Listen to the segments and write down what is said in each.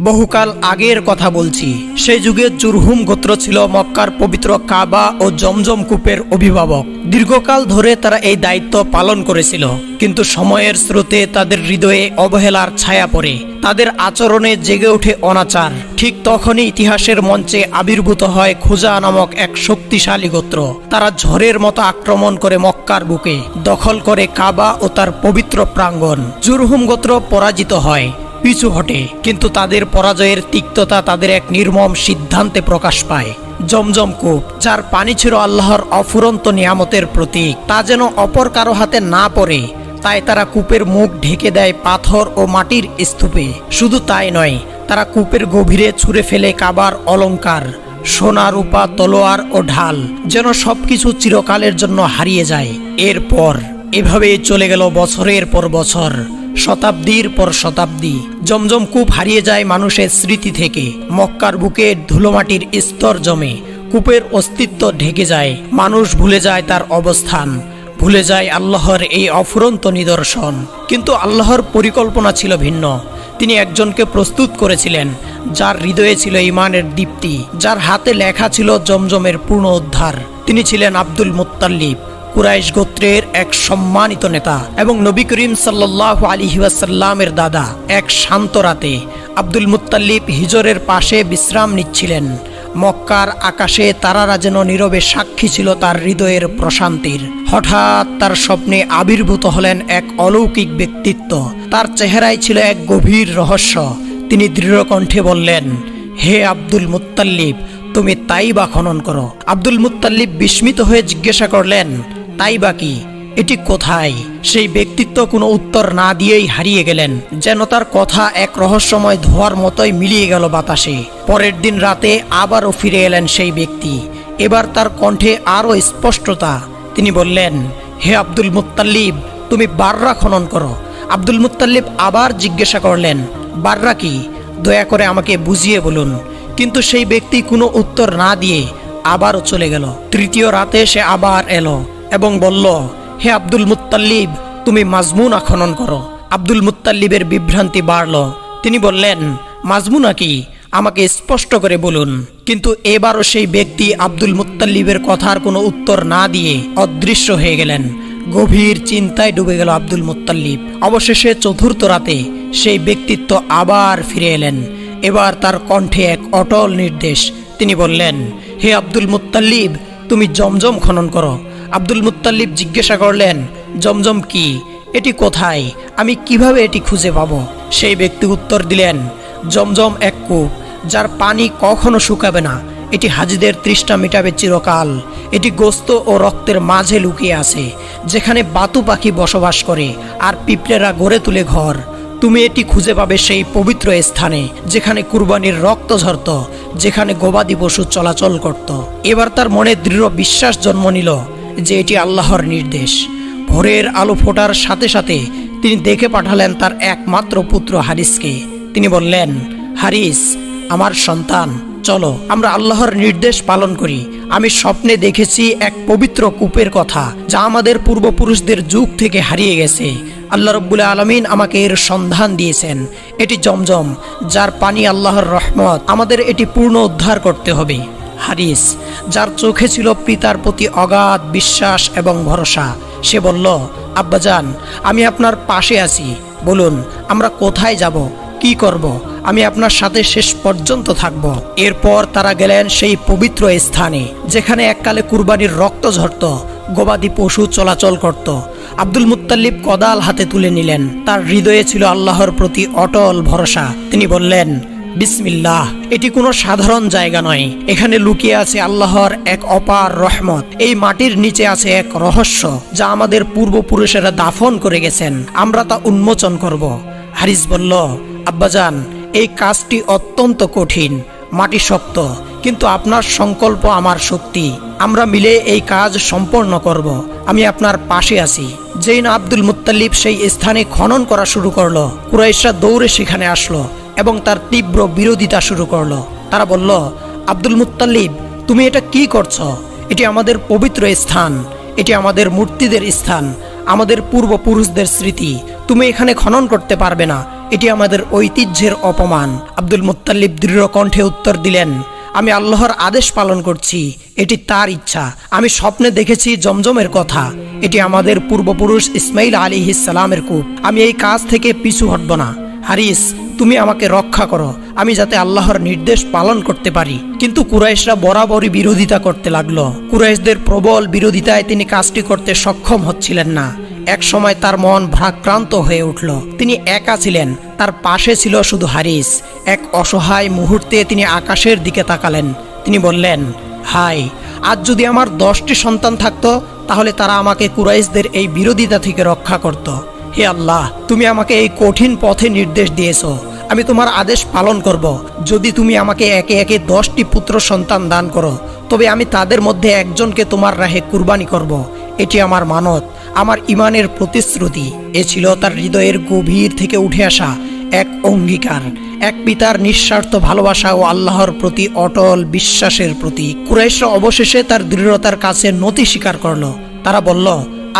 বহুকাল আগের কথা বলছি। সেই যুগে জুরহুম গোত্র ছিল মক্কার পবিত্র কাবা ও জমজম কূপের অভিভাবক। দীর্ঘকাল ধরে তারা এই দায়িত্ব পালন করেছিল। কিন্তু সময়ের স্রোতে তাদের হৃদয়ে অবহেলার ছায়া পড়ে। তাদের আচরণে জেগে ওঠে অনাচার। ঠিক তখনই ইতিহাসের মঞ্চে আবির্ভূত হয় খুজা নামক এক শক্তিশালী গোত্র। তারা ঝড়ের মতো আক্রমণ করে মক্কার বুকে দখল করে কাবা ও তার পবিত্র প্রাঙ্গণ। জুরহুম গোত্র পরাজিত হয়। পিছু হটে, কিন্তু তাদের পরাজয়ের তিক্ততা তাদের এক নির্মম সিদ্ধান্তে প্রকাশ পায়। জমজম কূপ, যার পানি ছিল আল্লাহর অফুরন্ত নিয়ামতের প্রতীক, তা যেন অপর কারও হাতে না পড়ে। তাই তারা কূপের মুখ ঢেকে দেয় পাথর ও মাটির স্তূপে। শুধু তাই নয়, তারা কূপের গভীরে ছুঁড়ে ফেলে কাবার অলঙ্কার, সোনা, রূপা, তলোয়ার ও ঢাল, যেন সবকিছু চিরকালের জন্য হারিয়ে যায়। এরপর এভাবেই চলে গেল বছরের পর বছর। শতাব্দীর পর শতাব্দী। জমজম কূপ হারিয়ে যায় মানুষের স্মৃতি থেকে। মক্কার বুকে ধুলোমাটির স্তর জমে। কূপের অস্তিত্ব ঢেকে যায়। মানুষ ভুলে যায় তার অবস্থান। ভুলে যায় আল্লাহর এই অফুরন্ত নিদর্শন। কিন্তু আল্লাহর পরিকল্পনা ছিল ভিন্ন। তিনি একজনকে প্রস্তুত করেছিলেন, যার হৃদয়ে ছিল ইমানের দীপ্তি, যার হাতে লেখা ছিল জমজমের পূর্ণ উদ্ধার। তিনি ছিলেন আব্দুল মুত্তাল্লিব। কুরাইশ গোত্রের এক সম্মানিত নেতা এবং নবী করিম সাল্লাহ আলী ওয়াসাল্লামের দাদা এক শান্ত রাতে আব্দুল মুত্তাল্লিব হিজরের পাশে বিশ্রাম নিচ্ছিলেন। মক্কার আকাশে তারারা যেন নীরবে সাক্ষী ছিল তার হৃদয়ের প্রশান্তির। হঠাৎ তার স্বপ্নে আবির্ভূত হলেন এক অলৌকিক ব্যক্তিত্ব। তার চেহারায় ছিল এক গভীর রহস্য। তিনি দৃঢ় কণ্ঠে বললেন, হে আব্দুল মুত্তাল্লিব তুমি তাই বা খনন করো। আব্দুল মুত্তাল্লিব বিস্মিত হয়ে জিজ্ঞাসা করলেন তাই বা কি? এটি কোথায়? সেই ব্যক্তিত্ব কোনো উত্তর না দিয়েই হারিয়ে গেলেন, যেন তার কথা এক রহস্যময় ধোয়ার মতোই মিলিয়ে গেল বাতাসে। পরের দিন রাতে আবারও ফিরে এলেন সেই ব্যক্তি। এবার তার কণ্ঠে আরও স্পষ্টতা। তিনি বললেন, হে আব্দুল মুত্তাল্লিব তুমি বাররা খনন করো। আব্দুল মুত্তাল্লিব আবার জিজ্ঞাসা করলেন, বাররা কি? দয়া করে আমাকে বুঝিয়ে বলুন। কিন্তু সেই ব্যক্তি কোনো উত্তর না দিয়ে আবারও চলে গেল। তৃতীয় রাতে সে আবার এলো। এবং বলল, হে আব্দুল মুত্তাল্লিব, তুমি মাজমুনা খনন করো। আব্দুল মুত্তাল্লিবের বিভ্রান্তি বাড়ল। তিনি বললেন, মাজমুনা কি আমাকে স্পষ্ট করে বলুন। কিন্তু এবারও সেই ব্যক্তি আব্দুল মুতাল্লিবের কথার কোনো উত্তর না দিয়ে অদৃশ্য হয়ে গেলেন। গভীর চিন্তায় ডুবে গেল আব্দুল মুত্তাল্লিব। অবশেষে চতুর্থ রাতে সেই ব্যক্তিত্ব আবার ফিরে এলেন। এবার তার কণ্ঠে এক অটল নির্দেশ। তিনি বললেন, হে আব্দুল মুত্তাল্লিব, তুমি জমজম খনন করো। আব্দুল মুত্তাল্লিব জিজ্ঞাসা করলেন, জমজম কি? এটি কোথায়? আমি কীভাবে এটি খুঁজে পাব? সেই ব্যক্তি উত্তর দিলেন, জমজম এক কূপ, যার পানি কখনো শুকাবে না। এটি হাজিদের তৃষ্ণা মেটাবে চিরকাল। এটি গোস্ত ও রক্তের মাঝে লুকিয়ে আছে, যেখানে বাতু পাখি বসবাস করে আর পিঁপড়েরা গড়ে তুলে ঘর। তুমি এটি খুঁজে পাবে সেই পবিত্র স্থানে, যেখানে কুরবানির রক্ত ঝরত, যেখানে গবাদি পশু চলাচল করত। এবার তার মনে দৃঢ় বিশ্বাস জন্ম নিল। যে এটি আল্লাহর নির্দেশ। ভোরের আলো ফোটার সাথে সাথে তিনি দেখে পাঠালেন তার একমাত্র পুত্র হারিসকে। তিনি বললেন, হারিস, আমার সন্তান, চলো, আমরা আল্লাহর নির্দেশ পালন করি। আমি স্বপ্নে দেখেছি এক পবিত্র কূপের কথা, যা আমাদের পূর্বপুরুষদের যুগ থেকে হারিয়ে গেছে। আল্লাহ রব্বুল আলমিন আমাকে এর সন্ধান দিয়েছেন। এটি জমজম, যার পানি আল্লাহর রহমত। আমাদের এটি পূর্ণ উদ্ধার করতে হবে। হারিস যার চোখে ছিল পিতার প্রতি অগাধ বিশ্বাস এবং ভরসা। সে বলল, আব্বাজান, আমি আপনার পাশে আছি। বলুন, আমরা কোথায় যাব? কি করব? আমি আপনার সাথে শেষ পর্যন্ত থাকব। এরপর তারা গেলেন সেই পবিত্র স্থানে, যেখানে এককালে কুরবানির রক্ত ঝরত, গবাদি পশু চলাচল করত। আব্দুল মুত্তাল্লিব কদাল হাতে তুলে নিলেন। তার হৃদয়ে ছিল আল্লাহর প্রতি অটল ভরসা। তিনি বললেন বিসমিল্লাহ, এটি কোনো সাধারণ জায়গা নয়। এখানে লুকিয়ে আছে আল্লাহর এক অপার রহমত। এই মাটির নিচে আছে এক রহস্য, যা আমাদের পূর্বপুরুষেরা দাফন করে গেছেন। আমরা তা উন্মোচন করব। হারিস বলল, আব্বাজান, এই কাজটি অত্যন্ত কঠিন। মাটি শক্ত, কিন্তু আপনার সংকল্প আমার শক্তি। আমরা মিলে এই কাজ সম্পন্ন করব। আমি আপনার পাশে আছি। যেই না আব্দুল মুত্তাল্লিব সেই স্থানে খনন করা শুরু করল। কুরাইশরা দৌড়ে সেখানে আসলো। এবং তার তীব্র বিরোধিতা শুরু করল। তারা বলল, আব্দুল মুত্তাল্লিব তুমি এটা কি করছ? এটি আমাদের পবিত্র স্থান, এটি আমাদের মূর্তিদের স্থান, আমাদের পূর্বপুরুষদের স্মৃতি। তুমি এখানে খনন করতে পারবে না, এটি আমাদের ঐতিহ্যের অপমান। আব্দুল মুত্তাল্লিব দৃঢ় কণ্ঠে উত্তর দিলেন, আমি আল্লাহর আদেশ পালন করছি, এটি তার ইচ্ছা। আমি স্বপ্নে দেখেছি জমজমের কথা, এটি আমাদের পূর্বপুরুষ ইসমাইল আলী ইসালামের কূপ। আমি এই কাজ থেকে পিছু হটব না। হারিস তুমি আমাকে রক্ষা করো, আমি যাতে আল্লাহর নির্দেশ পালন করতে পারি। কিন্তু কুরাইশরা বরাবরই বিরোধিতা করতে লাগল। কুরাইশদের প্রবল বিরোধিতায় তিনি কাজটি করতে সক্ষম হচ্ছিলেন না। এক সময় তার মন ভ্রাক্রান্ত হয়ে উঠল। তিনি একা ছিলেন, তার পাশে ছিল শুধু হারিস। এক অসহায় মুহূর্তে তিনি আকাশের দিকে তাকালেন। তিনি বললেন হাই আজ যদি আমার দশটি সন্তান থাকতো, তাহলে তারা আমাকে কুরাইশদের এই বিরোধিতা থেকে রক্ষা করত। হে আল্লাহ, তুমি আমাকে এই কঠিন পথে নির্দেশ দিয়েছ। আমি তোমার আদেশ পালন করব। যদি তুমি আমাকে একে একে দশটি পুত্র সন্তান দান করো, তবে আমি তাদের মধ্যে একজনকে তোমার রাহে কুরবানি করব। এটি আমার মানত, আমার ইমানের প্রতিশ্রুতি। এ ছিল তার হৃদয়ের গভীর থেকে উঠে আসা এক অঙ্গীকার, এক পিতার নিঃস্বার্থ ভালোবাসা ও আল্লাহর প্রতি অটল বিশ্বাসের প্রতি কুরাইশরা অবশেষে তার দৃঢ়তার কাছে নতি স্বীকার করল। তারা বলল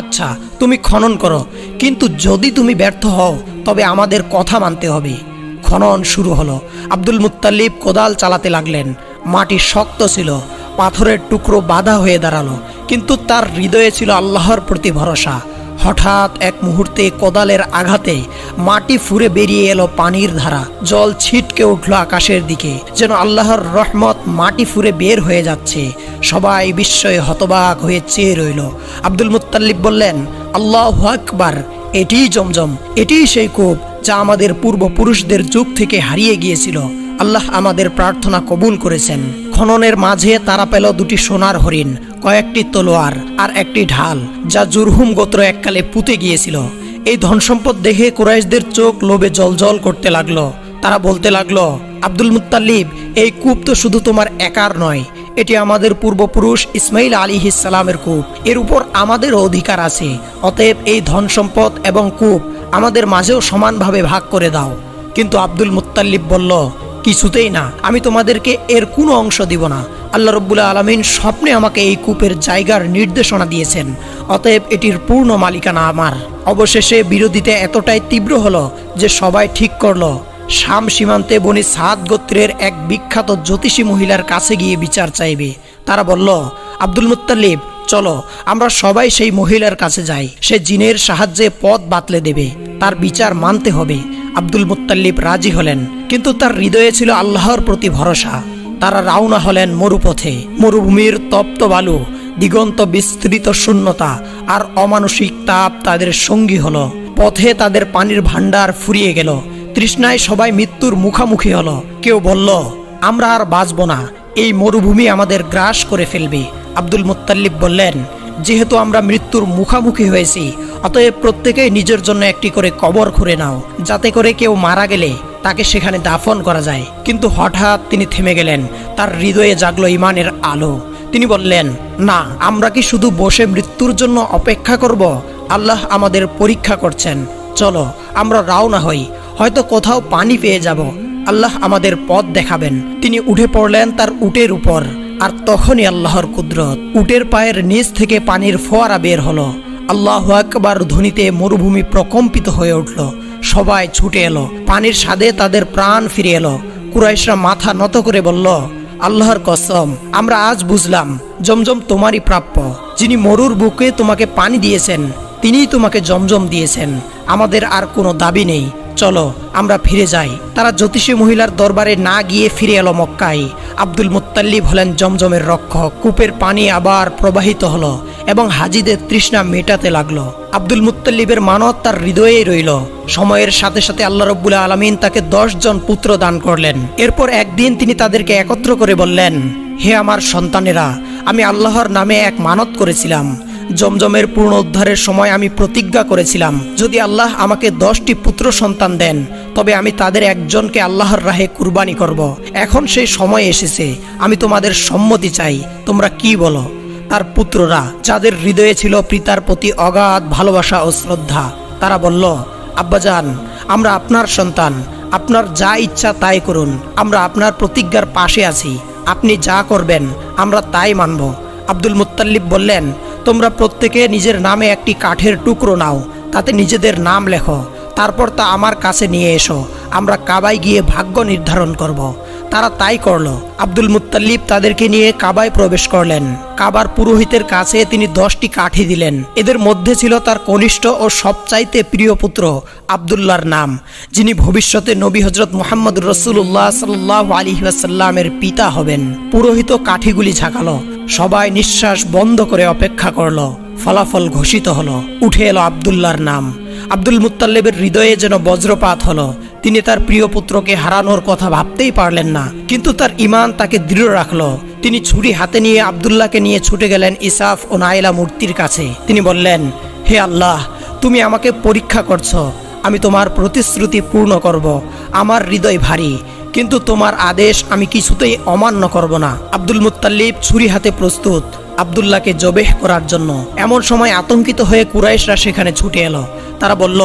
আচ্ছা তুমি খনন করো। কিন্তু যদি তুমি ব্যর্থ হও, তবে আমাদের কথা মানতে হবে। খনন শুরু হলো। আব্দুল মুত্তালিব কোদাল চালাতে লাগলেন। মাটি শক্ত ছিল। পাথরের টুকরো বাধা হয়ে দাঁড়াল। কিন্তু তার হৃদয়ে ছিল আল্লাহর প্রতি ভরসা। হঠাৎ এক মুহূর্তে কোদালের আঘাতে মাটি ফুরে বেরিয়ে এলো পানির ধারা। জল ছিটকে উঠল আকাশের দিকে। যেন আল্লাহর রহমত মাটি ফুরে বের হয়ে যাচ্ছে। সবাই বিস্ময়ে হতবাক হয়ে চেয়ে রইল। আব্দুল মুত্তাল্লিব বললেন, আল্লাহ আকবার। এটিই জমজম এটিই সেই কূপ যা আমাদের পূর্বপুরুষদের যুগ থেকে হারিয়ে গিয়েছিল। আল্লাহ আমাদের প্রার্থনা কবুল করেছেন। খননের মাঝে তারা পেল দুটি সোনার হরিণ, কয়েকটি তলোয়ার আর একটি ঢাল, যা জুরহুম গোত্র এককালে পুঁতে গিয়েছিল। এই ধনসম্পদ দেখে কুরাইশদের চোখ লোভে জলজল করতে লাগল। তারা বলতে লাগল, আব্দুল মুত্তাল্লিব এই কূপ তো শুধু তোমার একার নয় এটি আমাদের পূর্বপুরুষ ইসমাইল আলী ইসালামের কূপ। এর উপর আমাদেরও অধিকার আছে। অতএব এই ধন সম্পদ এবং কূপ আমাদের মাঝেও সমানভাবে ভাগ করে দাও। কিন্তু আব্দুল মুত্তাল্লিব বলল, কিছুতেই না, আমি তোমাদেরকে এর কোনো অংশ দিব না। আল্লাহ রব্বুল্লা আলমিন স্বপ্নে আমাকে এই কূপের জায়গার নির্দেশনা দিয়েছেন। অতএব এটির পূর্ণ মালিকানা আমার। অবশেষে বিরোধিতা এতটাই তীব্র হলো যে সবাই ঠিক করল। শাম সীমান্তে বনি সাদ গোত্রের এক বিখ্যাত জ্যোতিষী মহিলার কাছে গিয়ে বিচার চাইবে। তারা বলল, আব্দুল মুত্তালিব, চলো, আমরা সবাই সেই মহিলার কাছে যাই। সে জিনের সাহায্যে পথ বাতলে দেবে। তার বিচার মানতে হবে। আব্দুল মুত্তাল্লিব রাজি হলেন, কিন্তু তার হৃদয়ে ছিল আল্লাহর প্রতি ভরসা। তারা রাওনা হলেন মরুপথে। মরুভূমির তপ্ত বালু, দিগন্ত বিস্তৃত শূন্যতা আর অমানসিক তাপ তাদের সঙ্গী হলো। পথে তাদের পানির ভাণ্ডার ফুরিয়ে গেল। তৃষ্ণায় সবাই মৃত্যুর মুখামুখি হলো। কেউ বলল, আমরা আর বাঁচব না। এই মরুভূমি আমাদের গ্রাস করে ফেলবে। আব্দুল মুত্তাল্লিব বললেন, যেহেতু আমরা মৃত্যুর মুখামুখি হয়েছি, অতএব প্রত্যেকেই নিজের জন্য একটি করে কবর খুঁড়ে নাও, যাতে করে কেউ মারা গেলে তাকে সেখানে দাফন করা যায়। কিন্তু হঠাৎ তিনি থেমে গেলেন। তার হৃদয়ে জাগলো ইমানের আলো। তিনি বললেন, না, আমরা কি শুধু বসে মৃত্যুর জন্য অপেক্ষা করব? আল্লাহ আমাদের পরীক্ষা করছেন। চলো, আমরা রাওনা হই। হয়তো কোথাও পানি পেয়ে যাব। আল্লাহ আমাদের পথ দেখাবেন। তিনি উঠে পড়লেন তার উটের উপর, আর তখনই আল্লাহর কুদরত। উটের পায়ের নিচ থেকে পানির ফোয়ারা বের হলো। আল্লাহ আকবার ধ্বনিতে মরুভূমি প্রকম্পিত হয়ে উঠল। সবাই ছুটে এলো। পানির স্বাদে তাদের প্রাণ ফিরে এলো। কুরাইশরা মাথা নত করে বলল, আল্লাহর কসম, আমরা আজ বুঝলাম, জমজম তোমারই প্রাপ্য। যিনি মরুর বুকে তোমাকে পানি দিয়েছেন, তিনিই তোমাকে জমজম দিয়েছেন। আমাদের আর কোনো দাবি নেই। চলো, আমরা ফিরে যাই। তারা জ্যোতিষী মহিলার দরবারে না গিয়ে ফিরে এলো মক্কায়। আব্দুল মুত্তাল্লিব হলেন জমজমের রক্ষক। কূপের পানি আবার প্রবাহিত হলো এবং হাজিদের তৃষ্ণা মেটাতে লাগল। আব্দুল মুত্তাল্লিবের মানত তার হৃদয়েই রইল। সময়ের সাথে সাথে আল্লাহ রব্বুল আলমিন তাকে জন পুত্র দান করলেন। এরপর একদিন তিনি তাদেরকে একত্র করে বললেন, হে আমার সন্তানেরা, আমি আল্লাহর নামে এক মানত করেছিলাম। জমজমের পূর্ণ উদ্ধারের সময় আমি প্রতিজ্ঞা করেছিলাম। যদি আল্লাহ আমাকে দশটি পুত্র সন্তান দেন, তবে আমি তাদের একজনকে আল্লাহর রাহে কুরবানি করব। এখন সেই সময় এসেছে। আমি তোমাদের সম্মতি চাই। তোমরা কি বলো? তার পুত্ররা, যাদের হৃদয়ে ছিল পিতার প্রতি অগাধ ভালোবাসা ও শ্রদ্ধা, তারা বলল, আব্বাজান, আমরা আপনার সন্তান। আপনার যা ইচ্ছা তাই করুন। আমরা আপনার প্রতিজ্ঞার পাশে আছি। আপনি যা করবেন, আমরা তাই মানব। আব্দুল মুত্তাল্লিব বললেন তোমরা প্রত্যেকে নিজের নামে একটি কাঠের টুকরো নাও, তাতে নিজেদের নাম লেখো, তারপর তা আমার কাছে নিয়ে এসো, আমরা কাবায় গিয়ে ভাগ্য নির্ধারণ করব। তারা তাই করল। আব্দুল মুত্তাল্লিব তাদেরকে নিয়ে কাবায় প্রবেশ করলেন। কাবার পুরোহিতের কাছে তিনি দশটি কাঠি দিলেন। এদের মধ্যে ছিল তার কনিষ্ঠ ও সবচাইতে প্রিয় পুত্র আবদুল্লাহর নাম, যিনি ভবিষ্যতে নবী হজরত মোহাম্মদ রসুল্লাহ সাল্লাহ আলী ওয়াসাল্লামের পিতা হবেন। পুরোহিত কাঠিগুলি ঝাঁকালো, সবাই নিঃশ্বাস বন্ধ করে অপেক্ষা করল। ফলাফল ঘোষিত হলো, উঠে এলো আবদুল্লাহর নাম। আব্দুল মুত্তাল্লেবের হৃদয়ে যেন বজ্রপাত হলো তিনি তার প্রিয় পুত্রকে হারানোর কথা ভাবতেই পারলেন না, কিন্তু তার ইমান তাকে দৃঢ় রাখল। তিনি ছুরি হাতে নিয়ে আবদুল্লাহকে নিয়ে ছুটে গেলেন ইসাফ ও নাইলা মূর্তির কাছে। তিনি বললেন, হে আল্লাহ, তুমি আমাকে পরীক্ষা করছ। আমি তোমার প্রতিশ্রুতি পূর্ণ করব। আমার হৃদয় ভারী, কিন্তু তোমার আদেশ আমি কিছুতেই অমান্য করব না। আব্দুল মুত্তাল্লিব ছুরি হাতে প্রস্তুত আবদুল্লাহকে জবেহ করার জন্য। এমন সময় আতঙ্কিত হয়ে কুরাইশরা সেখানে ছুটে এলো। তারা বলল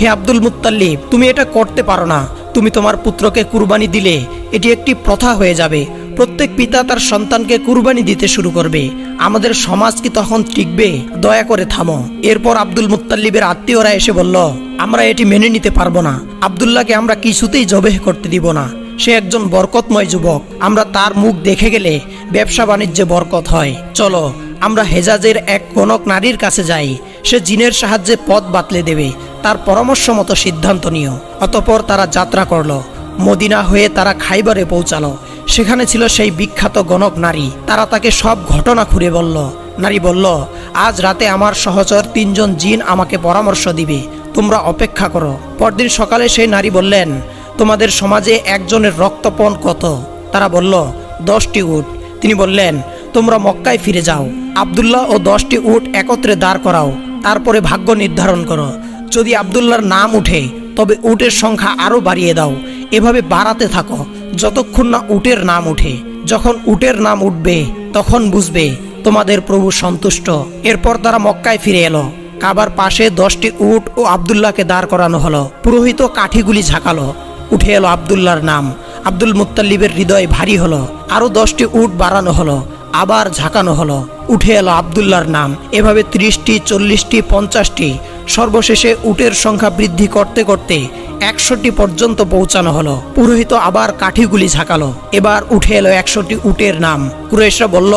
হে আব্দুল মুত্তাল্লিব তুমি এটা করতে পারো না। তুমি তোমার পুত্রকে কুরবানি দিলে, এটি একটি প্রথা হয়ে যাবে। প্রত্যেক পিতা তার সন্তানকে কুরবানি দিতে শুরু করবে। আমাদের সমাজ কি তখন টিকবে? দয়া করে থামো। এরপর আব্দুল মুতাল্লিবের আত্মীয়রা এসে বলল, আমরা এটি মেনে নিতে পারব না। আবদুল্লাহকে আমরা কিছুতেই জবেহ করতে দিব না। সে একজন বরকতময় যুবক। আমরা তার মুখ দেখে গেলে ব্যবসা বাণিজ্যে বরকত হয়। চলো, আমরা হেজাজের এক গণক নারীর কাছে যাই। সে জিনের সাহায্যে পথ বাতলে দেবে। তার পরামর্শ মতো সিদ্ধান্ত নিও। অতপর তারা যাত্রা করল। মদিনা হয়ে তারা খাইবারে পৌঁছালো। সেখানে ছিল সেই বিখ্যাত গণক নারী। তারা তাকে সব ঘটনা খুঁড়ে বলল। নারী বলল, আজ রাতে আমার সহচর তিনজন জিন আমাকে পরামর্শ দিবে। তোমরা অপেক্ষা করো। পরদিন সকালে সেই নারী বললেন, তোমাদের সমাজে একজনের রক্তপণ কত? তারা বলল, দশটি উট। তিনি বললেন, তোমরা মক্কায় ফিরে যাও। আবদুল্লাহ ও দশটি উট একত্রে দাঁড় করাও। তারপরে ভাগ্য নির্ধারণ করো। যদি আবদুল্লাহর নাম উঠে, তবে উটের সংখ্যা আরও বাড়িয়ে দাও। এভাবে বাড়াতে থাকো, যতক্ষণ না উটের নাম উঠে। যখন উটের নাম উঠবে, তখন বুঝবে তোমাদের প্রভু সন্তুষ্ট। এরপর তারা মক্কায় ফিরে এলো। কাবার পাশে দশটি উট ও আবদুল্লাহকে দাঁড় করানো হলো। পুরোহিত কাঠিগুলি ঝাঁকালো। উঠে এলো আবদুল্লার নাম। আব্দুল মুত্তাল্লিবের হৃদয় ভারী হলো। আরও দশটি উট বাড়ানো হলো। আবার ঝাঁকানো হলো। উঠে এলো আবদুল্লার নাম। এভাবে ত্রিশটি, চল্লিশটি, পঞ্চাশটি, সর্বশেষে উটের সংখ্যা বৃদ্ধি করতে করতে একশোটি পর্যন্ত পৌঁছানো হলো। পুরোহিত আবার কাঠিগুলি ঝাঁকালো। এবার উঠে এলো একশোটি উটের নাম। কুরেশরা বলল,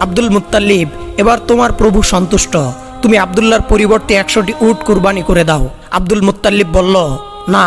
আব্দুল মুত্তাল্লিব এবার তোমার প্রভু সন্তুষ্ট। তুমি আবদুল্লাহর পরিবর্তে একশোটি উট কুরবানি করে দাও। আব্দুল মুত্তাল্লিব বলল, না,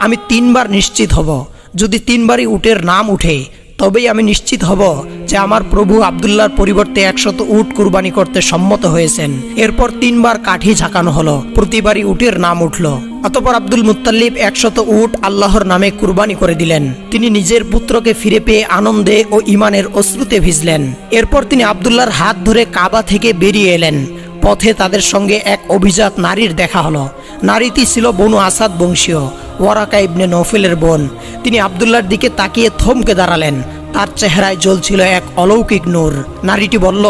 আমি তিনবার নিশ্চিত হব। যদি তিনবারই উটের নাম উঠে তবেই আমি নিশ্চিত হব যে আমার প্রভু আবদুল্লাহর পরিবর্তে একশত উট কুরবানি করতে সম্মত হয়েছেন। এরপর তিনবার কাঠি ঝাঁকানো হলো, প্রতিবারই উটের নাম উঠল। অতপর আব্দুল মুত্তাল্লিব একশত উট আল্লাহর নামে কুরবানি করে দিলেন। তিনি নিজের পুত্রকে ফিরে পেয়ে আনন্দে ও ইমানের অশ্রুতে ভিজলেন। এরপর তিনি আবদুল্লাহর হাত ধরে কাবা থেকে বেরিয়ে এলেন। পথে তাদের সঙ্গে এক অভিজাত নারীর দেখা হলো। নারীটি ছিল বনু আসাদ বংশীয়। ওয়ারাকা ইবনে নৌফেলের বোন। তিনি আবদুল্লার দিকে তাকিয়ে থমকে দাঁড়ালেন। তার চেহারায় জ্বলছিল এক অলৌকিক নূর। নারীটি বলল,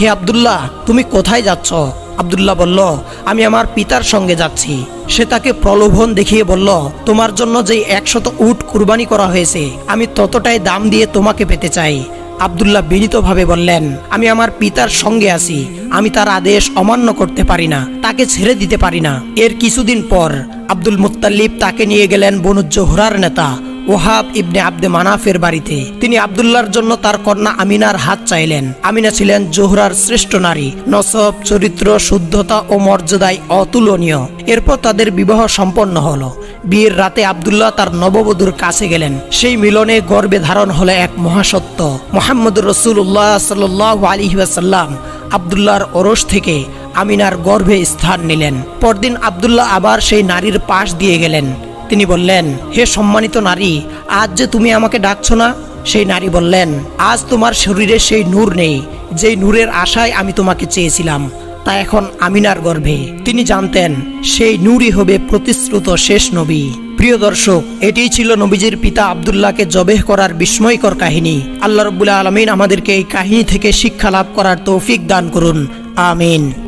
হে আবদুল্লাহ, তুমি কোথায় যাচ্ছ? আবদুল্লাহ বলল, আমি আমার পিতার সঙ্গে যাচ্ছি। সে তাকে প্রলোভন দেখিয়ে বলল, তোমার জন্য যে একশত উট কুরবানি করা হয়েছে, আমি ততটাই দাম দিয়ে তোমাকে পেতে চাই। আবদুল্লাহ বিনীতভাবে বললেন, আমি আমার পিতার সঙ্গে আছি। আমি তার আদেশ অমান্য করতে পারি না, তাকে ছেড়ে দিতে পারি না। এর কিছুদিন পর আব্দুল মুতাল্লিব তাকে নিয়ে গেলেন বনুজ্জোহরার জোহরার নেতা। ওহাব ইবনে আব্দে মানাফের বাড়িতে। তিনি আবদুল্লাহর জন্য তার কন্যা আমিনার হাত চাইলেন। আমিনা ছিলেন জোহরার শ্রেষ্ঠ নারী। নসব, চরিত্র, শুদ্ধতা ও মর্যাদায় অতুলনীয়। এরপর তাদের বিবাহ সম্পন্ন হলো। বিয়ের রাতে আবদুল্লাহ তার নববধূর কাছে গেলেন। সেই মিলনে গর্বে ধারণ হলো এক মহাসত্য। মোহাম্মদ রসুল্লাহ সাল্লাহ আলী ওয়াসাল্লাম আবদুল্লাহর ওরস থেকে আমিনার গর্ভে স্থান নিলেন। পরদিন আবদুল্লাহ আবার সেই নারীর পাশ দিয়ে গেলেন। তিনি বললেন, হে সম্মানিত নারী, আজ যে তুমি আমাকে ডাকছো না? সেই নারী বললেন, আজ তোমার শরীরে সেই নূর নেই, যেই নূরের আশায় আমি তোমাকে চেয়েছিলাম, তা এখন আমিনার গর্ভে। তিনি জানতেন, সেই নূরই হবে প্রতিশ্রুত শেষ নবী। প্রিয় দর্শক, এটিই ছিল নবীজির পিতা আবদুল্লাহকে জবেহ করার বিস্ময়কর কাহিনী। আল্লাহ রবুল্লা আলমিন আমাদেরকে এই কাহিনী থেকে শিক্ষা লাভ করার তৌফিক দান করুন। আমিন।